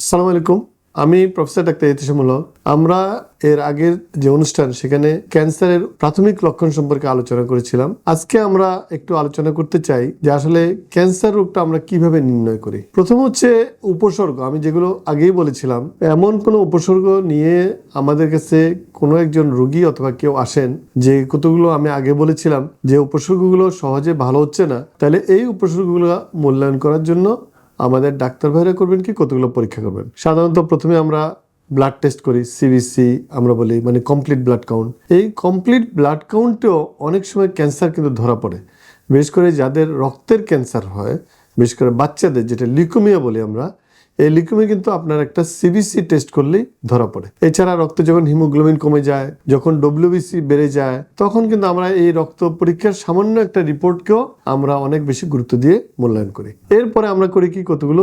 আসসালামু আলাইকুম। আমি প্রফেসর ডাক্তার ইতিসমুল হক। আমরা এর আগের যে অনুষ্ঠান, সেখানে ক্যান্সারের প্রাথমিক লক্ষণ সম্পর্কে আলোচনা করেছিলাম। আজকে আমরা একটু আলোচনা করতে চাই যে আসলে ক্যান্সার রোগটা আমরা কীভাবে নির্ণয় করি। প্রথম হচ্ছে উপসর্গ। আমি যেগুলো আগেই বলেছিলাম, এমন কোনো উপসর্গ নিয়ে আমাদের কাছে কোনো একজন রোগী অথবা কেউ আসেন, যে কতগুলো আমি আগে বলেছিলাম, যে উপসর্গগুলো সহজে ভালো হচ্ছে না, তাহলে এই উপসর্গগুলো মূল্যায়ন করার জন্য আমাদের ডাক্তার ভাইরা করবেন কি, কতগুলো পরীক্ষা করবেন? সাধারণত প্রথমে আমরা ব্লাড টেস্ট করি সিবিসি আমরা বলি মানে কমপ্লিট ব্লাড কাউন্ট এই কমপ্লিট ব্লাড কাউন্টেও অনেক সময় ক্যান্সার কিন্তু ধরা পড়ে। বিশেষ করে যাদের রক্তের ক্যান্সার হয়, বিশেষ করে বাচ্চাদের, যেটা লিকুমিয়া বলি আমরা এই লিকুমে কিন্তু আপনার একটা সিবিসি টেস্ট করলেই ধরা পড়ে। এছাড়া রক্ত যখন হিমোগ্লোবিন কমে যায়, যখন ডব্লিউবিসি বেড়ে যায়, তখন কিন্তু আমরা এই রক্ত পরীক্ষার সামান্য একটা রিপোর্টকেও আমরা অনেক বেশি গুরুত্ব দিয়ে মূল্যায়ন করি। এরপরে আমরা করি কি কতগুলো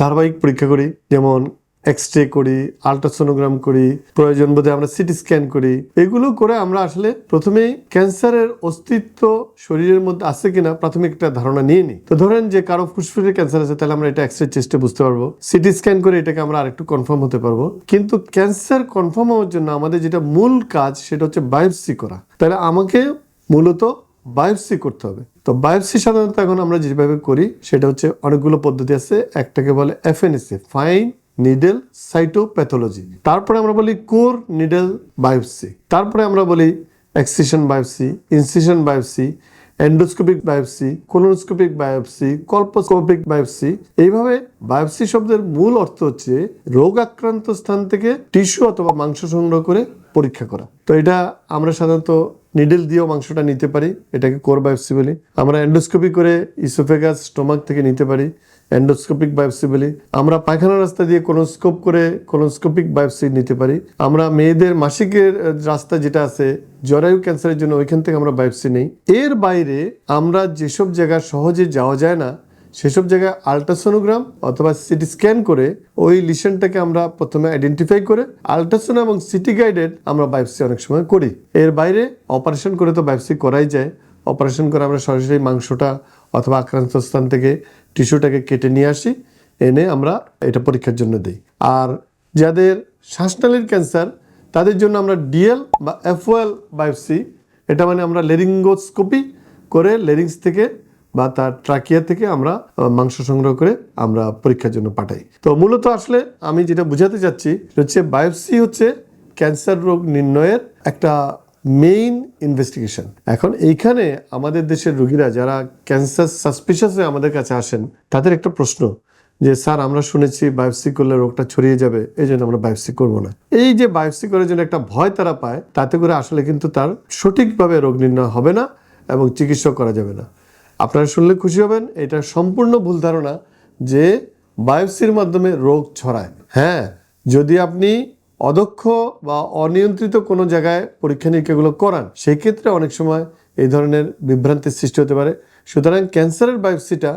ধারাবাহিক পরীক্ষা করি, যেমন এক্স রে করি আলট্রাসোনোগ্রাম করি, প্রয়োজন বোধে আমরা সিটি স্ক্যান করি। এগুলো করে আমরা আসলে প্রথমেই ক্যান্সারের অস্তিত্ব শরীরের মধ্যে আছে কিনা প্রাথমিক একটা ধারণা নিয়ে নিই। তো ধরেন যে কারও ফুসফুসের ক্যান্সার আছে, তাহলে আমরা এটা এক্স রে চেস্টে বুঝতে পারব। সিটি স্ক্যান করে এটাকে আমরা আরেকটু কনফার্ম হতে পারব। কিন্তু ক্যান্সার কনফার্ম হওয়ার জন্য আমাদের যেটা মূল কাজ, সেটা হচ্ছে বায়োপসি করা। তাহলে আমাকে মূলত বায়োপসি করতে হবে। তো বায়োপসি সাধারণত এখন আমরা যেভাবে করি, সেটা হচ্ছে অনেকগুলো পদ্ধতি আছে। একটাকে বলে এফএনএসি ফাইন নিডেল সাইটোপ্যাথোলজি তারপরে আমরা বলি কোর নিডেল বায়োপসি তারপরে আমরা বলি excision biopsy incision biopsy endoscopic biopsy colonoscopic biopsy colposcopic biopsy এইভাবে বায়োপসি শব্দের মূল অর্থ হচ্ছে রোগ আক্রান্ত স্থান থেকে টিস্যু অথবা মাংস সংগ্রহ করে পরীক্ষা করা। তো এটা আমরা সাধারণত নিডেল দিয়েও মাংসটা নিতে পারি, এটাকে কোর বায়োপসি বলি। আমরা এন্ডোস্কোপি করে ইসোফেগাস স্টোমাক থেকে নিতে পারি। এন্ডোস্কোপিক বায়োপসি বলি। আমরা পায়খানা রাস্তা দিয়ে কোনোস্কোপ করে কোনোস্কোপিক বায়োপসি নিতে পারি। আমরা মেয়েদের মাসিকের রাস্তা যেটা আছে, জরায়ু ক্যান্সারের জন্য ওইখান থেকে আমরা বায়োপসি নেই। এর বাইরে আমরা যেসব জায়গা সহজে যাওয়া যায় না, সেসব জায়গায় আলট্রাসোনোগ্রাম অথবা সিটি স্ক্যান করে ওই লিশনটাকে আমরা প্রথমে আইডেন্টিফাই করে আলট্রাসোন এবং সিটি গাইডেড আমরা বায়োপসি অনেক সময় করি। এর বাইরে অপারেশন করে তো বায়োপসি করাই যায়। অপারেশন করে আমরা সরাসরি মাংসটা অথবা আক্রান্ত স্থান থেকে টিস্যুটাকে কেটে নিয়ে আসি, এনে আমরা এটা পরীক্ষার জন্য দিই। আর যাদের শ্বাসনালীর ক্যান্সার, তাদের জন্য আমরা ডিএল বা এফওএল বায়োপসি, এটা মানে আমরা লেরিঙ্গোস্কোপি করে লেরিংস থেকে বা তার ট্রাকিয়া থেকে আমরা মাংস সংগ্রহ করে আমরা পরীক্ষার জন্য পাঠাই। তো মূলত আসলে আমি যেটা বুঝাতে চাচ্ছি হচ্ছে বায়োপসি হচ্ছে ক্যান্সার রোগ নির্ণয়ের একটা মেইন ইনভেস্টিগেশন এখন এইখানে আমাদের দেশের রুগীরা যারা ক্যান্সার সাসপিশাস হয়ে আমাদের কাছে আসেন, তাদের একটা প্রশ্ন যে, স্যার, আমরা শুনেছি বায়োপসি করলে রোগটা ছড়িয়ে যাবে এই জন্য আমরা বায়োপসি করব না। এই যে বায়োপসি করার জন্য একটা ভয় তারা পায়, তাতে করে আসলে কিন্তু তার সঠিকভাবে রোগ নির্ণয় হবে না এবং চিকিৎসা করা যাবে না। আপনারা শুনলে খুশি হবেন, এটা সম্পূর্ণ ভুল ধারণা যে বায়োপসির মাধ্যমে রোগ ছড়ায়। হ্যাঁ যদি আপনি অদক্ষ বা অনিয়ন্ত্রিত কোনো জায়গায় পরীক্ষা নিরীক্ষাগুলো করান সেই ক্ষেত্রে অনেক সময় এই ধরনের বিভ্রান্তির সৃষ্টি হতে পারে। সুতরাং ক্যান্সারের বায়োপসিটা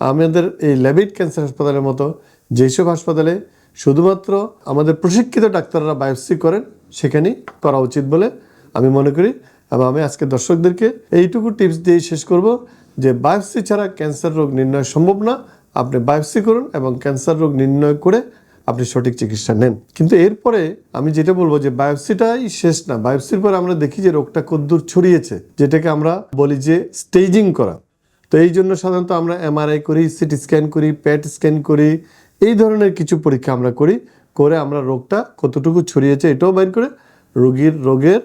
আমাদের এই ল্যাবিড ক্যান্সার হাসপাতালের মতো যেসব হাসপাতালে শুধুমাত্র আমাদের প্রশিক্ষিত ডাক্তাররা বায়োপসি করেন, সেখানেই করা উচিত বলে আমি মনে করি। এবং আমি আজকে দর্শকদেরকে এইটুকু টিপস দিয়ে শেষ করব যে বায়োপসি ছাড়া ক্যান্সার রোগ নির্ণয় সম্ভব না। আপনি বায়োপসি করুন এবং ক্যান্সার রোগ নির্ণয় করে আপনি সঠিক চিকিৎসা নেন। কিন্তু এরপরে আমি যেটা বলব যে বায়োপসিটাই শেষ না। বায়োপসির পরে আমরা দেখি যে রোগটা কদ্দূর ছড়িয়েছে, যেটাকে আমরা বলি যে স্টেজিং করা। তো এই জন্য সাধারণত আমরা এমআরআই করি সিটি স্ক্যান করি প্যাট স্ক্যান করি, এই ধরনের কিছু পরীক্ষা আমরা করি, করে আমরা রোগটা কতটুকু ছড়িয়েছে এটাও বাইর করে রোগীর রোগের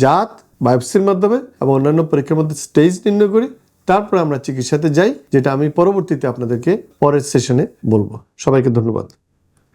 জাত, বায়োপসির মাধ্যমে এবং অন্যান্য পরীক্ষার মধ্যে স্টেজ নির্ণয় করি। তারপরে আমরা চিকিৎসাতে যাই, যেটা আমি পরবর্তীতে আপনাদেরকে পরের সেশনে বলব। সবাইকে ধন্যবাদ।